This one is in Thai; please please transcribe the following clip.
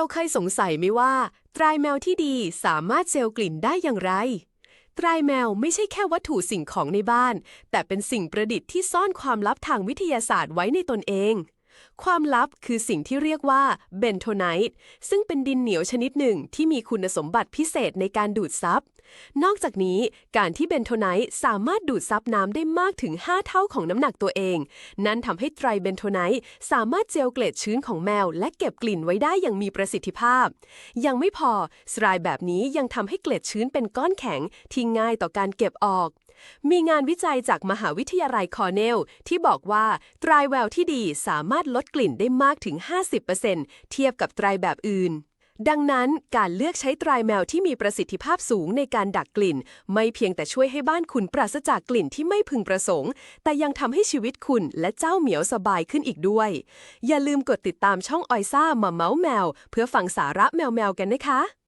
เราเคยสงสัยไหมว่า ตรายแมวที่ดีสามารถเซลล์กลิ่นได้อย่างไร ตรายแมวไม่ใช่แค่วัตถุสิ่งของในบ้าน แต่เป็นสิ่งประดิษฐ์ที่ซ่อนความลับทางวิทยาศาสตร์ไว้ในตนเอง ความลับคือสิ่งที่เรียกว่าเบนโทไนต์ซึ่งเป็นดินเหนียวชนิดหนึ่งที่มีคุณสมบัติพิเศษในการดูดซับ นอกจากนี้การที่เบนโทไนต์สามารถดูดซับน้ำได้มากถึง 5 เท่าของน้ำหนักตัวเอง นั่นทำให้ไตรเบนโทไนต์สามารถเจลเกล็ดชื้นของแมว และเก็บกลิ่นไว้ได้อย่างมีประสิทธิภาพ ยังไม่พอสไตรแบบนี้ยังทำให้เกล็ดชื้นเป็นก้อนแข็งที่ง่ายต่อการเก็บออก มีงานวิจัยจากมหาวิทยาลัยคอร์เนล ที่บอกว่าตรายแววที่ดีสามารถลดกลิ่นได้มากถึง 50%เทียบกับตรายแบบอื่น ดังนั้นการเลือกใช้ตรายแมวที่มีประสิทธิภาพสูงในการดักกลิ่น ไม่เพียงแต่ช่วยให้บ้านคุณปราศจากกลิ่นที่ไม่พึงประสงค์ แต่ยังทำให้ชีวิตคุณและเจ้าเหมียวสบายขึ้นอีกด้วย อย่าลืมกดติดตามช่องออยซ่ามาเมาส์แมว เพื่อฟังสาระแมวๆกันนะคะ